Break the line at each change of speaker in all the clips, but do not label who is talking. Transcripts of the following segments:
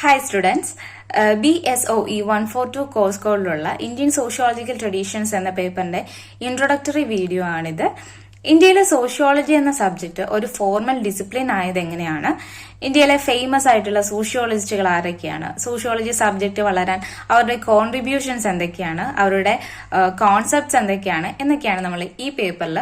Hi students B S O E one four two course കോഡിലുള്ള Indian sociological traditions എന്ന പേപ്പറിന്റെ introductory video ആണിത്. ഇന്ത്യയിലെ sociology എന്ന subject ഒരു ഫോർമൽ ഡിസിപ്ലിൻ ആയത് എങ്ങനെയാണ്? ഇന്ത്യയിലെ ഫേമസ് ആയിട്ടുള്ള സോഷ്യോളജിസ്റ്റുകൾ ആരൊക്കെയാണ്? സോഷ്യോളജി സബ്ജക്ട് വളരാൻ അവരുടെ കോൺട്രിബ്യൂഷൻസ് എന്തൊക്കെയാണ്? അവരുടെ കോൺസെപ്റ്റ്സ് എന്തൊക്കെയാണ്? എന്നൊക്കെയാണ് നമ്മൾ ഈ പേപ്പറിൽ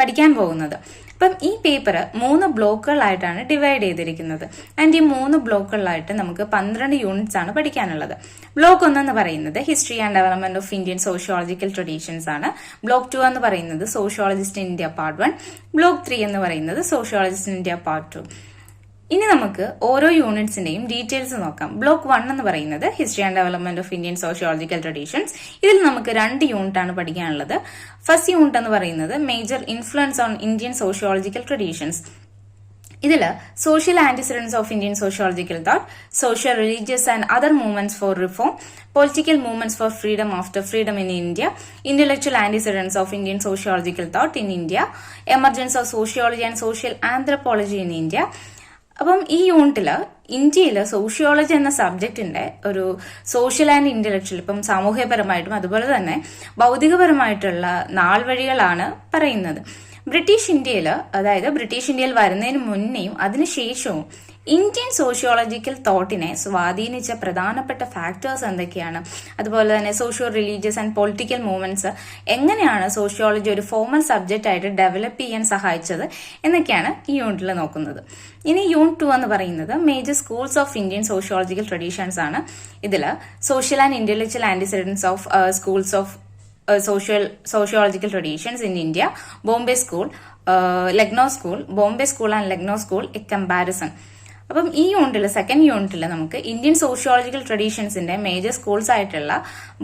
പഠിക്കാൻ പോകുന്നത്. അപ്പം ഈ പേപ്പർ മൂന്ന് ബ്ലോക്കുകളായിട്ടാണ് ഡിവൈഡ് ചെയ്തിരിക്കുന്നത്. ആൻഡ് ഈ മൂന്ന് ബ്ലോക്കുകളിലായിട്ട് നമുക്ക് പന്ത്രണ്ട് യൂണിറ്റ്സ് ആണ് പഠിക്കാനുള്ളത്. ബ്ലോക്ക് ഒന്നെന്ന് പറയുന്നത് history and development of Indian sociological traditions ആണ്. ബ്ലോക്ക് ടു എന്ന് പറയുന്നത് sociologist India part one block three എന്ന് പറയുന്നത് സോഷ്യോളജിസ്റ്റ് ഇന്ത്യ പാർട്ട് ടു ഇനി നമുക്ക് ഓരോ യൂണിറ്റ്സിന്റെയും ഡീറ്റെയിൽസ് നോക്കാം. ബ്ലോക്ക് വൺ എന്ന് പറയുന്നത് history and development of Indian sociological traditions. ഇതിൽ നമുക്ക് രണ്ട് യൂണിറ്റ് ആണ് പഠിക്കാനുള്ളത്. ഫസ്റ്റ് യൂണിറ്റ് എന്ന് പറയുന്നത് major influence on Indian sociological traditions ഇതിൽ social antecedents of Indian sociological thought social religious and other movements for reform political movements for freedom after freedom in India intellectual antecedents of Indian sociological thought in India emergence of sociology and social anthropology in India അപ്പം ഈ യൂണിറ്റിൽ ഇന്ത്യയിൽ sociology എന്ന സബ്ജക്റ്റിന്റെ ഒരു social and intellectual ഇപ്പം സാമൂഹ്യപരമായിട്ടും അതുപോലെ തന്നെ ഭൗതികപരമായിട്ടുള്ള നാൾവഴികളാണ് പറയുന്നത്. ബ്രിട്ടീഷ് ഇന്ത്യയിൽ അതായത് ബ്രിട്ടീഷ് ഇന്ത്യയിൽ വരുന്നതിന് മുന്നേയും അതിനുശേഷവും ഇന്ത്യൻ സോഷ്യോളജിക്കൽ തോട്ടിനെ സ്വാധീനിച്ച പ്രധാനപ്പെട്ട ഫാക്ടേഴ്സ് എന്തൊക്കെയാണ്? അതുപോലെ തന്നെ socio religious and political movements എങ്ങനെയാണ് സോഷ്യോളജി ഒരു ഫോമൽ സബ്ജക്റ്റ് ആയിട്ട് ഡെവലപ്പ് ചെയ്യാൻ സഹായിച്ചത് എന്നൊക്കെയാണ് ഈ യൂണിറ്റിൽ നോക്കുന്നത്. ഇനി യൂണിറ്റ് ടു എന്ന് പറയുന്നത് major schools of Indian sociological traditions ആണ്. ഇതിൽ social and intellectual antecedents of schools of social sociological traditions in India Bombay school Lucknow school Bombay school and Lucknow school a comparison അപ്പം ഈ യൂണിറ്റിൽ second യൂണിറ്റിൽ നമുക്ക് Indian sociological ട്രഡീഷൻസിന്റെ major schools ആയിട്ടുള്ള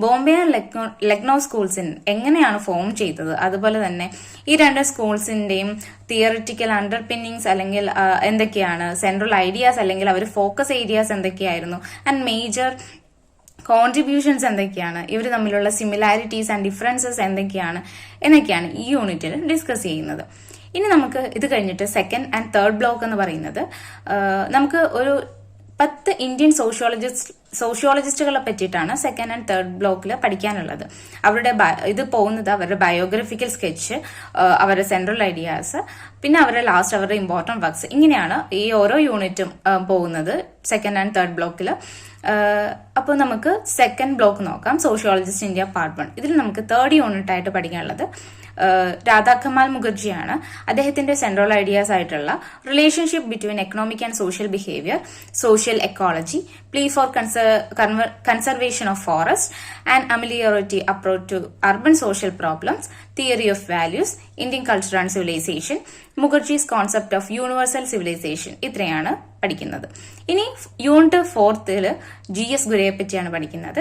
Bombay and Lucknow സ്കൂൾസിൻ എങ്ങനെയാണ് ഫോം ചെയ്തത്? അതുപോലെ തന്നെ ഈ രണ്ട് സ്കൂൾസിന്റെയും തിയറിറ്റിക്കൽ അണ്ടർപിന്നിങ്സ് അല്ലെങ്കിൽ എന്തൊക്കെയാണ്? സെൻട്രൽ ഐഡിയാസ് അല്ലെങ്കിൽ അവർ ഫോക്കസ് ഏരിയാസ് എന്തൊക്കെയായിരുന്നു? ആൻഡ് മേജർ കോൺട്രിബ്യൂഷൻസ് എന്തൊക്കെയാണ്? ഇവർ തമ്മിലുള്ള സിമിലാരിറ്റീസ് ആൻഡ് ഡിഫറൻസസ് എന്തൊക്കെയാണ്? എന്നൊക്കെയാണ് ഈ യൂണിറ്റിൽ ഡിസ്കസ് ചെയ്യുന്നത്. ഇനി നമുക്ക് ഇത് കഴിഞ്ഞിട്ട് സെക്കൻഡ് ആൻഡ് തേർഡ് ബ്ലോക്ക് എന്ന് പറയുന്നത് നമുക്ക് ഒരു പത്ത് ഇന്ത്യൻ സോഷ്യോളജിസ്റ്റ് സോഷ്യോളജിസ്റ്റുകളെ പറ്റിയിട്ടാണ് സെക്കൻഡ് ആൻഡ് തേർഡ് ബ്ലോക്കിൽ പഠിക്കാനുള്ളത്. അവരുടെ ഇത് പോകുന്നത് അവരുടെ ബയോഗ്രഫിക്കൽ സ്കെച്ച് അവരുടെ സെൻട്രൽ ഐഡിയാസ് പിന്നെ അവരുടെ ലാസ്റ്റ് അവരുടെ ഇമ്പോർട്ടന്റ് വർക്ക്സ് ഇങ്ങനെയാണ് ഈ ഓരോ യൂണിറ്റും പോകുന്നത് സെക്കൻഡ് ആൻഡ് തേർഡ് ബ്ലോക്കിൽ അപ്പോൾ നമുക്ക് സെക്കൻഡ് ബ്ലോക്ക് നോക്കാം സോഷ്യോളജിസ്റ്റ് ഇന്ത്യ പാർട്ട് വൺ ഇതിൽ നമുക്ക് തേർഡ് യൂണിറ്റ് ആയിട്ട് പഠിക്കാനുള്ളത്. രാധാകമാൽ മുഖർജിയാണ്. അദ്ദേഹത്തിന്റെ സെൻട്രൽ ഐഡിയാസ് ആയിട്ടുള്ള relationship between economic and social behaviour social ecology plea for conservation of forest and ameliorative approach to urban social problems theory of values Indian culture and civilization Mukherjee's concept of universal civilization ഇത്രയാണ് പഠിക്കുന്നത്. ഇനി unit ഫോർത്തിൽ G S ഗുരയെ പറ്റിയാണ് പഠിക്കുന്നത്.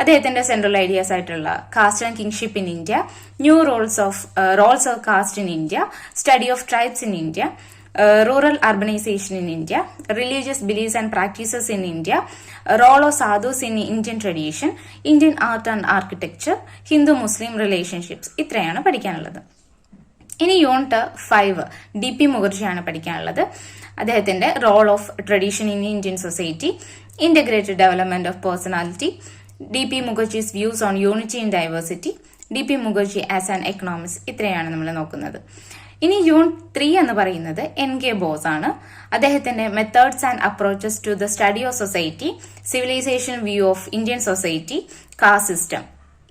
അദ്ദേഹത്തിന്റെ central ideas ആയിട്ടുള്ള caste and kinship in India new roles of roles of caste in India study of tribes in India rural urbanisation in India religious beliefs and practices in India role of sadhus in Indian tradition Indian art and architecture Hindu Muslim relationships ഇത്രയാണ് പഠിക്കാനുള്ളത്. ഇനി unit five D P മുഖർജിയാണ് പഠിക്കാനുള്ളത്. അദ്ദേഹത്തിന്റെ role of tradition in Indian society integrated development of personality D P Mukherjee's views on unity in diversity D P Mukherjee as an economics ഇത്രയാണ് നമ്മൾ നോക്കുന്നത്. ഇനി യൂണിറ്റ് ത്രീ എന്ന് പറയുന്നത് എൻ കെ ബോസ് ആണ്. അദ്ദേഹത്തിന്റെ methods and approaches to the study of society civilization view of Indian society caste system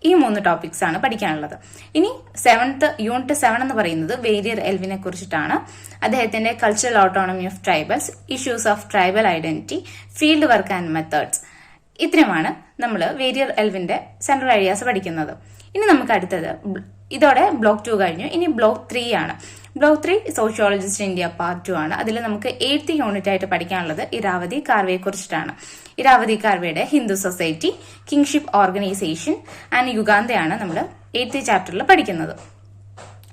ഈ മൂന്ന് ടോപ്പിക്സ് ആണ് പഠിക്കാനുള്ളത്. ഇനി സെവൻത്ത് യൂണിറ്റ് സെവൻ എന്ന് പറയുന്നത് വേരിയർ എൽവിനെ കുറിച്ചിട്ടാണ്. അദ്ദേഹത്തിന്റെ cultural autonomy of tribals issues of tribal identity field work and methods ഇത്രയുമാണ് നമ്മൾ വേരിയർ എൽവിന്റെ സെൻട്രൽ ഐഡിയാസ് പഠിക്കുന്നത്. ഇനി നമുക്ക് അടുത്തത് ഇതോടെ ബ്ലോക്ക് ടു കഴിഞ്ഞു. ഇനി ബ്ലോക്ക് ത്രീ ആണ്. Block three sociologist India part two ആണ്. അതിൽ നമുക്ക് എയ്ത്ത് യൂണിറ്റ് ആയിട്ട് പഠിക്കാനുള്ളത് ഇരാവതി കാർവയെ കുറിച്ചിട്ടാണ്. Irawati കാർവയുടെ Hindu society kinship organization and യുഗാന്തയാണ് നമ്മൾ എയ്ത്ത് ചാപ്റ്ററിൽ പഠിക്കുന്നത്.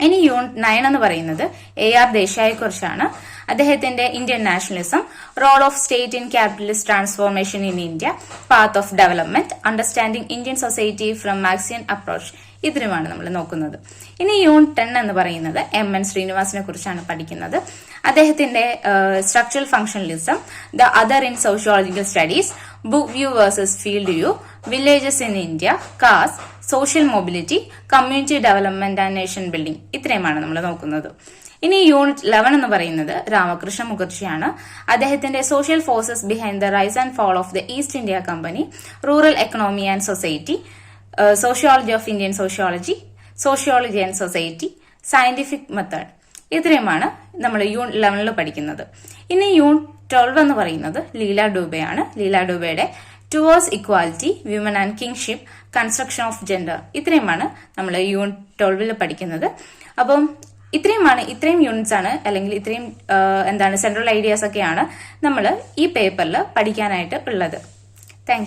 ഇനി യൂണിറ്റ് നയൻ എന്ന് പറയുന്നത് എ ആർ ദേശായെ കുറിച്ചാണ്. അദ്ദേഹത്തിന്റെ Indian nationalism role of state in capitalist transformation in India path of development understanding Indian society from Marxian approach ഇതിനുമാണ് നമ്മൾ നോക്കുന്നത്. ഇനി യൂൺ ടെൻ എന്ന് പറയുന്നത് എം എൻ ശ്രീനിവാസിനെ കുറിച്ചാണ് പഠിക്കുന്നത്. അദ്ദേഹത്തിന്റെ structural functionalism the other in sociological studies book view versus field view villages in India caste social mobility community development and nation building ഇത്രയുമാണ് നമ്മൾ നോക്കുന്നത്. ഇനി യൂണിറ്റ് ലെവൻ എന്ന് പറയുന്നത് രാമകൃഷ്ണ മുഖർജിയാണ്. അദ്ദേഹത്തിന്റെ social forces behind the rise and fall of the East India Company rural economy and society sociology of Indian sociology sociology and society scientific method ഇത്രയുമാണ് നമ്മൾ യൂണിറ്റ് ലെവനിൽ പഠിക്കുന്നത്. ഇനി യൂണിറ്റ് ട്വൽവ് എന്ന് പറയുന്നത് ലീല ഡൂബയാണ്. Leela ഡൂബയുടെ towards equality women and kinship construction of gender ഇത്രയുമാണ് നമ്മൾ unit ട്വൽവിൽ പഠിക്കുന്നത്. അപ്പം ഇത്രയുമാണ് ഇത്രയും യൂണിറ്റ്സ് ആണ് അല്ലെങ്കിൽ ഇത്രയും എന്താണ് സെൻട്രൽ ഐഡിയാസ് ഒക്കെയാണ് നമ്മൾ ഈ പേപ്പറിൽ പഠിക്കാനായിട്ട് ഉള്ളത്. താങ്ക്